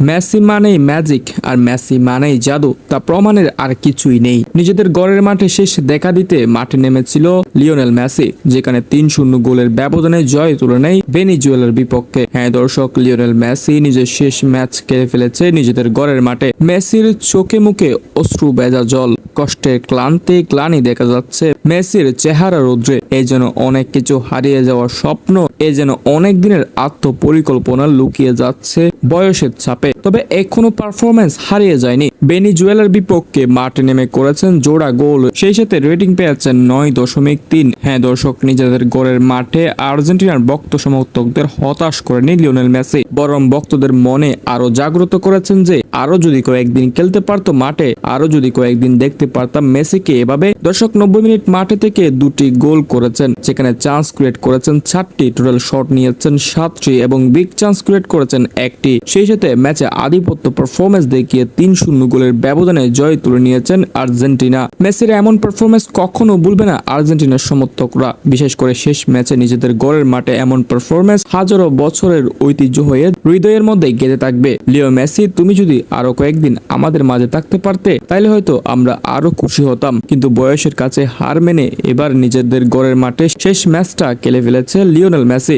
Messi মানেই magic আর Messi মানেই জাদু, তা প্রমাণের আর কিছুই নেই। নিজেদের গড়ের মাঠে শেষ দেখা দিতে মাঠে নেমেছিল লিওনেল মেসি, যেখানে তিন শূন্য গোলের ব্যবধানে জয় তুলে নেয় ভেনিজুয়েলার বিপক্ষে। হ্যাঁ দর্শক, লিওনেল মেসি নিজের শেষ ম্যাচ খেলে ফেলেছে নিজেদের গড়ের মাঠে। মেসির চোখে মুখে অশ্রু বেজা জল কষ্টের ক্লান্তি গ্লানি দেখা যাচ্ছে মেসির চেহারা রৌদ্রে। এই যেন অনেক কিছু হারিয়ে যাওয়ার স্বপ্ন, এ যেন অনেক দিনের আত্মপরিকল্পনা লুকিয়ে যাচ্ছে বয়সের চাপে তবে এখনও পারফরমেন্স হারিয়ে যায়নি। বেনি জুয়েলার বিপক্ষে মাঠে নেমে করেছেন জোড়া গোল, সেই সাথে রেটিং পেয়েছেন নয় দশমিক তিন। হ্যাঁ দর্শক, নিজেদের গোলের মাঠে আর্জেন্টিনার ভক্ত সমর্থকদের হতাশ করেনি লিওনেল মেসি। বরং ভক্তদের মনে আরও জাগ্রত করেছেন যে আরও যদি কয়েকদিন খেলতে পারতো মাঠে আরও যদি কয়েকদিন দেখতে পারতাম মেসিকে এভাবে। দর্শক, নব্বই মিনিট মাঠে থেকে দুটি গোল করেছেন, যেখানে চান্স ক্রিয়েট করেছেন চারটি টোটাল শট নিয়েছেন সাতটি এবং বিগ চান্স ক্রিয়েট করেছেন একটি। সেই সাথে ম্যাচে আধিপত্য পারফরমেন্স দেখিয়ে তিন শূন্য গোলের ব্যবধানে জয় তুলে নিয়েছেন আর্জেন্টিনা। মেসির এমন পারফরমেন্স কখনো ভুলবে না আর্জেন্টিনার সমর্থকরা, বিশেষ করে শেষ ম্যাচে নিজেদের গড়ের মাঠে এমন পারফরমেন্স হাজারো বছরের ঐতিহ্য হয়ে হৃদয়ের মধ্যে গেঁথে থাকবে। লিও মেসি, তুমি যদি আরও কয়েকদিন আমাদের মাঝে থাকতে পারতে তাহলে হয়তো আমরা আরও খুশি হতাম। কিন্তু বয়সের কাছে হার মেনে এবার নিজেদের গড়ের মাঠে শেষ ম্যাচটা কেলে ফেলেছে লিওনেল মেসি।